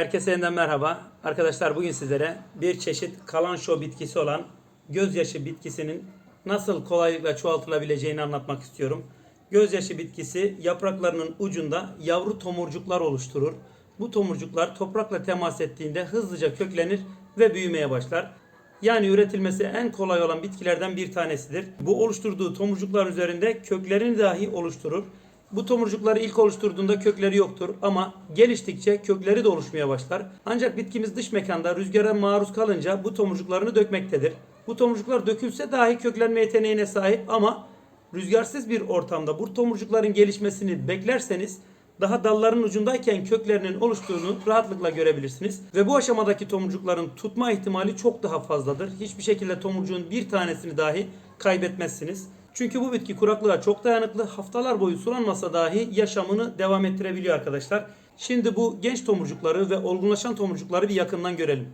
Herkese yeniden merhaba. Arkadaşlar bugün sizlere bir çeşit kalanço bitkisi olan gözyaşı bitkisinin nasıl kolaylıkla çoğaltılabileceğini anlatmak istiyorum. Gözyaşı bitkisi yapraklarının ucunda yavru tomurcuklar oluşturur. Bu tomurcuklar toprakla temas ettiğinde hızlıca köklenir ve büyümeye başlar. Yani üretilmesi en kolay olan bitkilerden bir tanesidir. Bu oluşturduğu tomurcuklar üzerinde köklerini dahi oluşturur. Bu tomurcukları ilk oluşturduğunda kökleri yoktur ama geliştikçe kökleri de oluşmaya başlar. Ancak bitkimiz dış mekanda rüzgara maruz kalınca bu tomurcuklarını dökmektedir. Bu tomurcuklar dökülse dahi köklenme yeteneğine sahip ama rüzgarsız bir ortamda bu tomurcukların gelişmesini beklerseniz daha dalların ucundayken köklerinin oluştuğunu rahatlıkla görebilirsiniz. Ve bu aşamadaki tomurcukların tutma ihtimali çok daha fazladır. Hiçbir şekilde tomurcuğun bir tanesini dahi kaybetmezsiniz. Çünkü bu bitki kuraklığa çok dayanıklı. Haftalar boyu sulanmasa dahi yaşamını devam ettirebiliyor arkadaşlar. Şimdi bu genç tomurcukları ve olgunlaşan tomurcukları bir yakından görelim.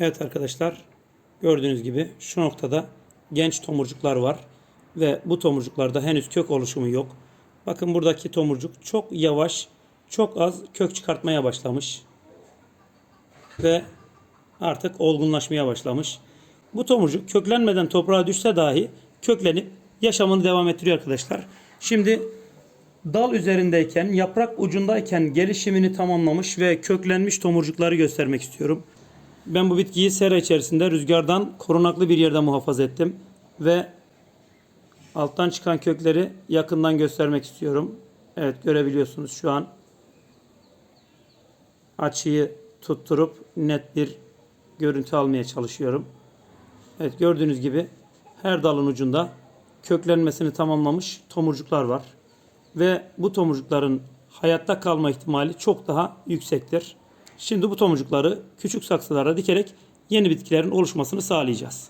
Evet arkadaşlar gördüğünüz gibi şu noktada genç tomurcuklar var ve bu tomurcuklarda henüz kök oluşumu yok. Bakın buradaki tomurcuk çok yavaş, çok az kök çıkartmaya başlamış ve artık olgunlaşmaya başlamış. Bu tomurcuk köklenmeden toprağa düşse dahi köklenip yaşamını devam ettiriyor arkadaşlar. Şimdi dal üzerindeyken, yaprak ucundayken gelişimini tamamlamış ve köklenmiş tomurcukları göstermek istiyorum. Ben bu bitkiyi sera içerisinde rüzgardan korunaklı bir yerde muhafaza ettim ve alttan çıkan kökleri yakından göstermek istiyorum. Evet görebiliyorsunuz şu an açıyı tutturup net bir görüntü almaya çalışıyorum. Evet gördüğünüz gibi her dalın ucunda köklenmesini tamamlamış tomurcuklar var. Ve bu tomurcukların hayatta kalma ihtimali çok daha yüksektir. Şimdi bu tomurcukları küçük saksılara dikerek yeni bitkilerin oluşmasını sağlayacağız.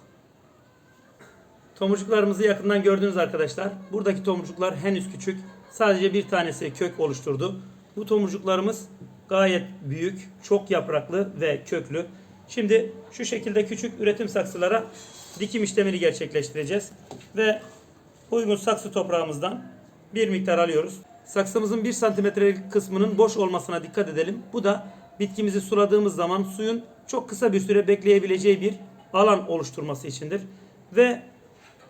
Tomurcuklarımızı yakından gördünüz arkadaşlar. Buradaki tomurcuklar henüz küçük. Sadece bir tanesi kök oluşturdu. Bu tomurcuklarımız gayet büyük, çok yapraklı ve köklü. Şimdi şu şekilde küçük üretim saksılara dikim işlemini gerçekleştireceğiz. Ve uygun saksı toprağımızdan bir miktar alıyoruz. Saksımızın 1 santimetrelik kısmının boş olmasına dikkat edelim. Bu da bitkimizi suladığımız zaman suyun çok kısa bir süre bekleyebileceği bir alan oluşturması içindir. Ve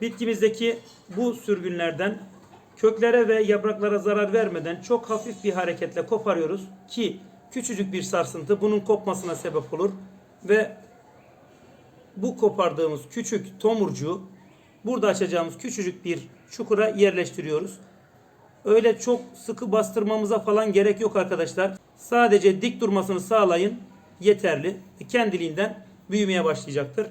bitkimizdeki bu sürgünlerden köklere ve yapraklara zarar vermeden çok hafif bir hareketle koparıyoruz ki küçücük bir sarsıntı bunun kopmasına sebep olur ve bu kopardığımız küçük tomurcuğu burada açacağımız küçücük bir çukura yerleştiriyoruz. Öyle çok sıkı bastırmamıza falan gerek yok arkadaşlar. Sadece dik durmasını sağlayın yeterli. Kendiliğinden büyümeye başlayacaktır.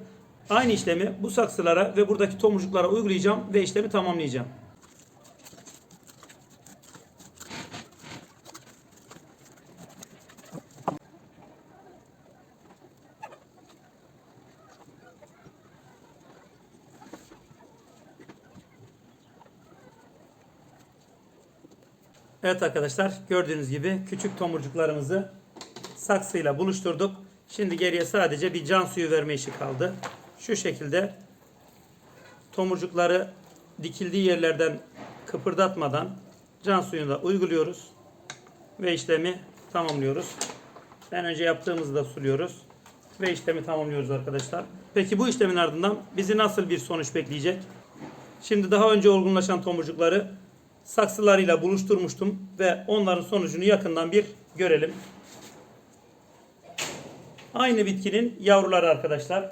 Aynı işlemi bu saksılara ve buradaki tomurcuklara uygulayacağım ve işlemi tamamlayacağım. Evet arkadaşlar gördüğünüz gibi küçük tomurcuklarımızı saksıyla buluşturduk. Şimdi geriye sadece bir can suyu verme işi kaldı. Şu şekilde tomurcukları dikildiği yerlerden kıpırdatmadan can suyunu da uyguluyoruz. Ve işlemi tamamlıyoruz. En önce yaptığımızı da suluyoruz. Ve işlemi tamamlıyoruz arkadaşlar. Peki bu işlemin ardından bizi nasıl bir sonuç bekleyecek? Şimdi daha önce olgunlaşan tomurcukları saksılarıyla buluşturmuştum ve onların sonucunu yakından bir görelim. Aynı bitkinin yavruları arkadaşlar.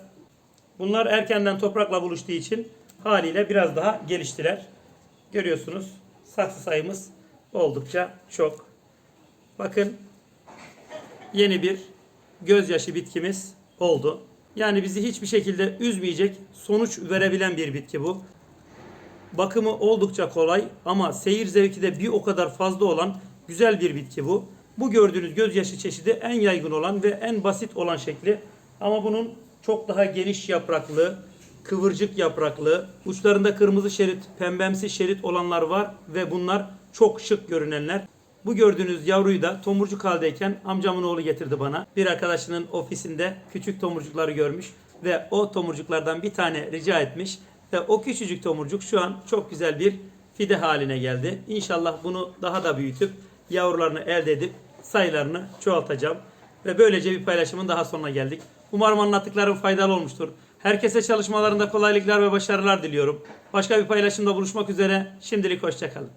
Bunlar erkenden toprakla buluştuğu için haliyle biraz daha geliştiler. Görüyorsunuz saksı sayımız oldukça çok. Bakın yeni bir gözyaşı bitkimiz oldu. Yani bizi hiçbir şekilde üzmeyecek sonuç verebilen bir bitki bu. Bakımı oldukça kolay ama seyir zevki de bir o kadar fazla olan güzel bir bitki bu. Bu gördüğünüz gözyaşı çeşidi en yaygın olan ve en basit olan şekli. Ama bunun çok daha geniş yapraklı, kıvırcık yapraklı, uçlarında kırmızı şerit, pembemsi şerit olanlar var ve bunlar çok şık görünenler. Bu gördüğünüz yavruyu da tomurcuk haldeyken amcamın oğlu getirdi bana. Bir arkadaşının ofisinde küçük tomurcukları görmüş ve o tomurcuklardan bir tane rica etmiş. Ve o küçücük tomurcuk şu an çok güzel bir fide haline geldi. İnşallah bunu daha da büyütüp yavrularını elde edip sayılarını çoğaltacağım. Ve böylece bir paylaşımın daha sonuna geldik. Umarım anlattıklarım faydalı olmuştur. Herkese çalışmalarında kolaylıklar ve başarılar diliyorum. Başka bir paylaşımda buluşmak üzere. Şimdilik hoşçakalın.